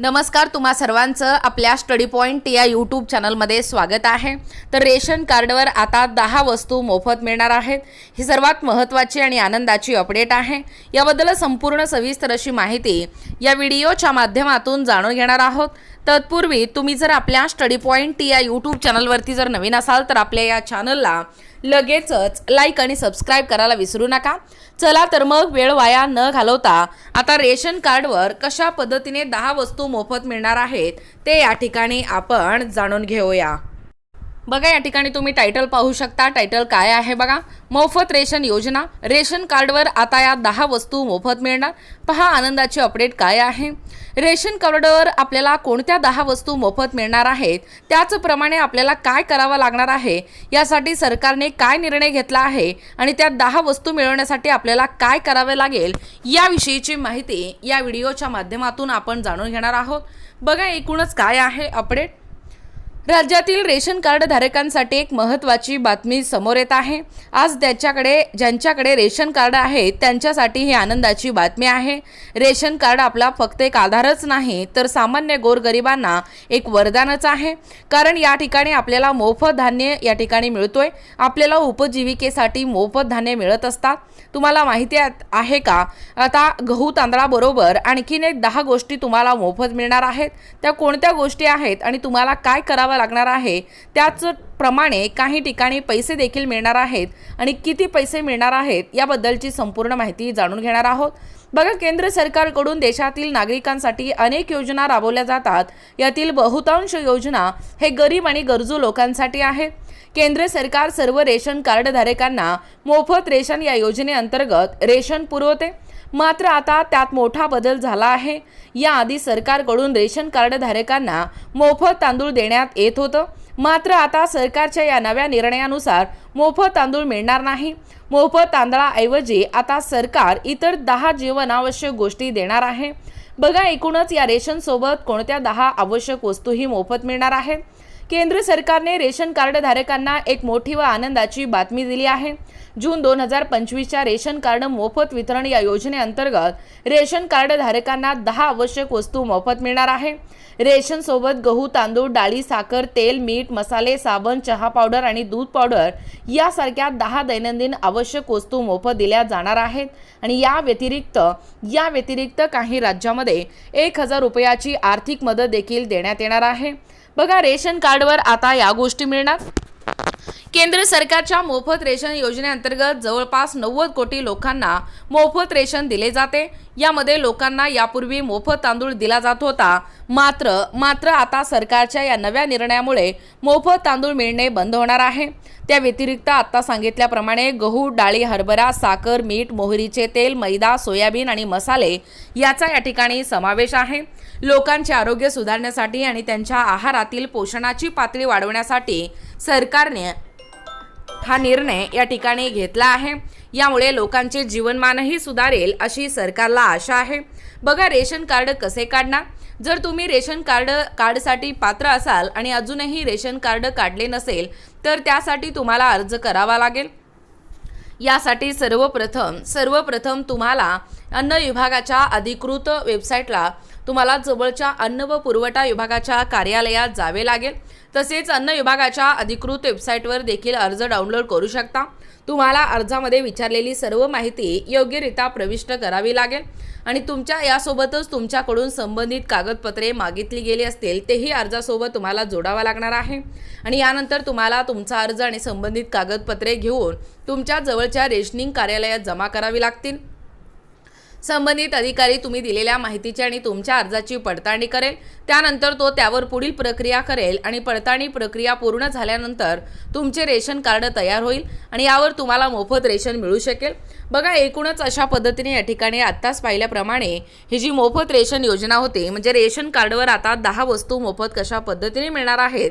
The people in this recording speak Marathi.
नमस्कार तुम्हा सर्वांचं आपल्या स्टडी पॉईंट या यूट्यूब चॅनलमध्ये स्वागत आहे. तर रेशन कार्डवर आता दहा वस्तू मोफत मिळणार आहेत. ही सर्वात महत्त्वाची आणि आनंदाची अपडेट आहे. याबद्दल संपूर्ण सविस्तर अशी माहिती या व्हिडिओच्या माध्यमातून जाणून घेणार आहोत. तत्पूर्वी तुम्ही जर आपल्या स्टडी पॉईंट या यूट्यूब चॅनलवरती जर नवीन असाल तर आपल्या या चॅनलला लगेचच लाईक आणि सबस्क्राईब करायला विसरू नका. चला तर मग वेळ वाया न घालवता आता रेशन कार्डवर कशा पद्धतीने दहा वस्तू मोफत मिळणार आहेत ते या ठिकाणी आपण जाणून घेऊया. बघा या ठिकाणी तुम्ही टायटल पाहू शकता. टायटल काय आहे बघा? मोफत रेशन योजना. रेशन कार्डवर आता या दहा वस्तू मोफत मिळणार. पहा आनंदाची अपडेट काय आहे? रेशन कार्डवर आपल्याला कोणत्या दहा वस्तू मोफत मिळणार आहेत? त्याचप्रमाणे आपल्याला काय करावं लागणार आहे? यासाठी सरकारने काय निर्णय घेतला आहे? आणि त्या दहा वस्तू मिळवण्यासाठी आपल्याला काय करावे लागेल? याविषयीची माहिती या व्हिडिओच्या माध्यमातून आपण जाणून घेणार आहोत. बघा एकूणच काय आहे अपडेट राज्यातील रेशन कार्ड धारकांसाठी एक महत्त्वाची बातमी समोर येत आहे. आज त्याच्याकडे ज्यांच्याकडे रेशन कार्ड आहे त्यांच्यासाठी ही आनंदाची बातमी आहे. रेशन कार्ड आपला फक्त एक आधारच नाही तर सामान्य गोरगरिबांना एक वरदानच आहे. कारण या ठिकाणी आपल्याला मोफत धान्य या ठिकाणी मिळतोय. आपल्याला उपजीविकेसाठी मोफत धान्य मिळत असतात. तुम्हाला माहिती आहे- आहे का? आता गहू तांदळाबरोबर आणखीन एक दहा गोष्टी तुम्हाला मोफत मिळणार आहेत. त्या कोणत्या गोष्टी आहेत आणि तुम्हाला काय करावं लागणार आहे त्याच प्रमाणे काही ठिकाणी पैसे देखील मिळणार आहेत आणि किती पैसे मिळणार आहेत याबद्दलची संपूर्ण माहिती जाणून घेणार आहोत. बघा केंद्र सरकारकडून देशातील नागरिकांसाठी अनेक योजना राबवल्या जातात. यातील बहुतांश योजना हे गरीब आणि गरजू लोकांसाठी आहेत. केंद्र सरकार सर्व रेशन कार्डधारकांना मोफत रेशन या योजनेअंतर्गत रेशन पुरवते. मात्र आता त्यात मोठा बदल झाला आहे. याआधी सरकारकडून रेशन कार्ड धारकांना मोफत तांदूळ देण्यात येत होतं. मात्र आता सरकारच्या या नव्या निर्णयानुसार मोफत तांदूळ मिळणार नाही. मोफत तांदळाऐवजी आता सरकार इतर दहा जीवनावश्यक गोष्टी देणार आहे. बघा एकूणच या रेशनसोबत कोणत्या दहा आवश्यक वस्तूही मोफत मिळणार आहेत. केंद्र सरकारने रेशन कार्ड धारकांना एक मोठी व आनंदाची बातमी दिली आहे. जून दोन हजार पंचवीसच्या रेशन कार्ड मोफत वितरण या योजनेअंतर्गत रेशन कार्ड धारकांना दहा आवश्यक वस्तू मोफत मिळणार आहे. रेशनसोबत गहू तांदूळ डाळी साखर तेल मीठ मसाले साबण चहा पावडर आणि दूध पावडर यासारख्या दहा दैनंदिन आवश्यक वस्तू मोफत दिल्या जाणार आहेत. आणि या व्यतिरिक्त या व्यतिरिक्त काही राज्यामध्ये एक हजार रुपयाची आर्थिक मदत देखील देण्यात येणार आहे. बघा रेशन कार्डवर आता या गोष्टी मिळणार. केंद्र सरकारच्या मोफत रेशन योजनेअंतर्गत जवळपास नव्वद कोटी लोकांना मोफत रेशन दिले जाते. यामध्ये लोकांना यापूर्वी मोफत तांदूळ दिला जात होता. मात्र मात्र आता सरकारच्या या नव्या निर्णयामुळे मोफत तांदूळ मिळणे बंद होणार आहे. त्या व्यतिरिक्त आता सांगितल्याप्रमाणे गहू डाळी हरभरा साखर मीठ मोहरीचे तेल मैदा सोयाबीन आणि मसाले याचा या ठिकाणी समावेश आहे. लोकांचे आरोग्य सुधारण्यासाठी आणि त्यांच्या आहारातील पोषणाची पातळी वाढवण्यासाठी सरकारने हा निर्णय या ठिकाणी घेतला आहे. यामुळे लोकांचे जीवनमानही सुधारेल अशी सरकारला आशा आहे. बघा रेशन कार्ड कसे काढणार? जर तुम्ही रेशन कार्ड कार्डसाठी पात्र असाल आणि अजूनही रेशन कार्ड काढले नसेल तर त्यासाठी तुम्हाला अर्ज करावा लागेल. यासाठी सर्वप्रथम सर्वप्रथम तुम्हाला अन्न विभागाच्या अधिकृत वेबसाईटला तुम्हाला जवळच्या अन्न व पुरवठा विभागाच्या कार्यालयात जावे लागेल. तसेच अन्न विभागाच्या अधिकृत वेबसाईटवर देखील अर्ज डाउनलोड करू शकता. तुम्हाला अर्जामध्ये विचारलेली सर्व माहिती योग्यरित्या प्रविष्ट करावी लागेल. आणि तुमच्या यासोबतच तुमच्याकडून संबंधित कागदपत्रे मागितली गेली असतील तेही अर्जासोबत तुम्हाला जोडावा लागणार आहे. आणि यानंतर तुम्हाला तुमचा अर्ज आणि संबंधित कागदपत्रे घेऊन तुमच्या जवळच्या रेशनिंग कार्यालयात जमा करावी लागतील. संबंधित अधिकारी तुम्ही दिलेल्या माहितीची आणि तुमच्या अर्जाची पडताळणी करेल. त्यानंतर तो त्यावर पुढील प्रक्रिया करेल आणि पडताळणी प्रक्रिया पूर्ण झाल्यानंतर तुमचे रेशन कार्ड तयार होईल आणि यावर तुम्हाला मोफत रेशन मिळू शकेल. बघा एकूणच अशा पद्धतीने या ठिकाणी आत्ताच पाहिल्याप्रमाणे ही जी मोफत रेशन योजना होती म्हणजे रेशन कार्डवर आता दहा वस्तू मोफत कशा पद्धतीने मिळणार आहेत